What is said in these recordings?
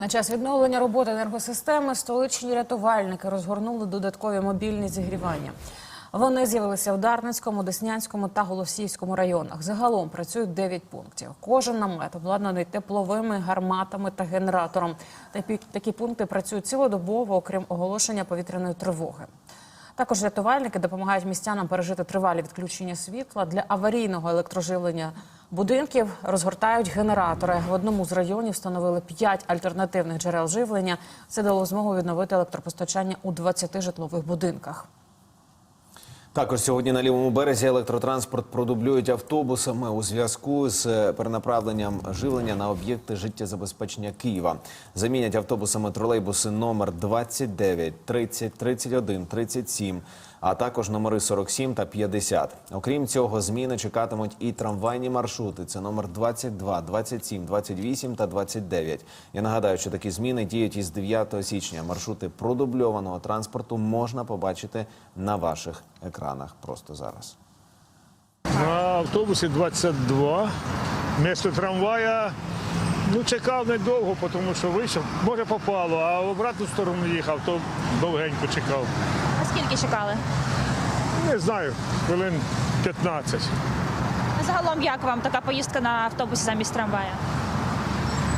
На час відновлення роботи енергосистеми столичні рятувальники розгорнули додаткові мобільні зігрівання. Вони з'явилися в Дарницькому, Деснянському та Голосіївському районах. Загалом працюють 9 пунктів. Кожен намет обладнаний тепловими гарматами та генератором. Такі, пункти працюють цілодобово, окрім оголошення повітряної тривоги. Також рятувальники допомагають містянам пережити тривалі відключення світла для аварійного електроживлення будинків. Розгортають генератори. В одному з районів встановили 5 альтернативних джерел живлення. Це дало змогу відновити електропостачання у 20 житлових будинках. Також сьогодні на лівому березі електротранспорт продублюють автобусами у зв'язку з е, перенаправленням живлення на об'єкти життєзабезпечення Києва. Замінять автобусами тролейбуси номер 29, 30, 31, 37, а також номери 47 та 50. Окрім цього, зміни чекатимуть і трамвайні маршрути. Це номер 22, 27, 28 та 29. Я нагадаю, що такі зміни діють із 9 січня. Маршрути продубльованого транспорту можна побачити на ваших екранах просто зараз. На автобусі 22. Місто трамвая. Ну, чекав недовго, тому що вийшов. Може попало, а в обратну сторону їхав, то довгенько чекав. Скільки чекали? Не знаю, хвилин 15. Загалом, як вам така поїздка на автобусі замість трамвая?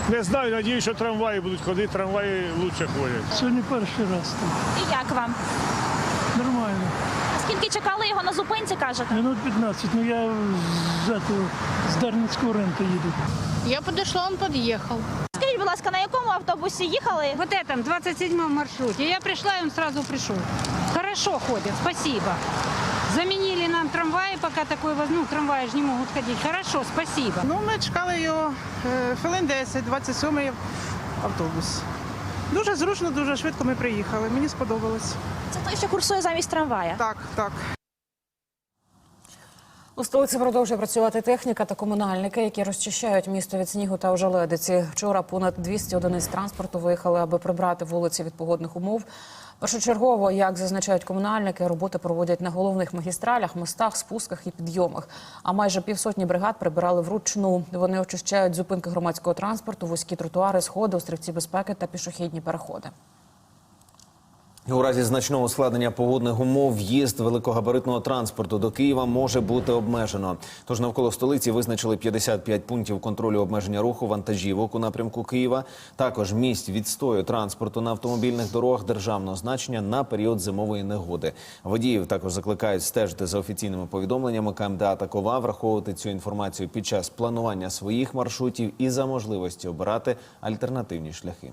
Не знаю, надію, що трамваї будуть ходити, трамваї краще ходять. Сьогодні перший раз так. І як вам? Нормально. А скільки чекали його на зупинці, кажете? Минут 15. Ну я з, этого, з Дарницького ринку їду. Я подошла, он подъехал. Скажіть, будь ласка, на якому автобусі їхали? Вот этом, 27-м маршруте. Я пришла, и он сразу пришел. Хорошо ходят, спасибо. Заменили нам трамваи, пока такой воз- ну, трамваи же не могут ходить. Хорошо, спасибо. Ну, ми чекали його е, хвилин 10, 27-й автобус. Дуже зручно, дуже швидко ми приїхали. Мені сподобалось. Це той, що курсує замість трамвая. Так, так. У столиці продовжує працювати техніка та комунальники, які розчищають місто від снігу та ожеледиці. Вчора понад 200 одиниць транспорту виїхали, аби прибрати вулиці від погодних умов. Першочергово, як зазначають комунальники, роботи проводять на головних магістралях, мостах, спусках і підйомах. А майже півсотні бригад прибирали вручну. Вони очищають зупинки громадського транспорту, вузькі тротуари, сходи, острівці безпеки та пішохідні переходи. У разі значного ускладнення погодних умов в'їзд великогабаритного транспорту до Києва може бути обмежено. Тож навколо столиці визначили 55 пунктів контролю обмеження руху вантажівок у напрямку Києва. Також місць відстою транспорту на автомобільних дорогах державного значення на період зимової негоди. Водіїв також закликають стежити за офіційними повідомленнями КМДА та КОВА, враховувати цю інформацію під час планування своїх маршрутів і за можливості обирати альтернативні шляхи.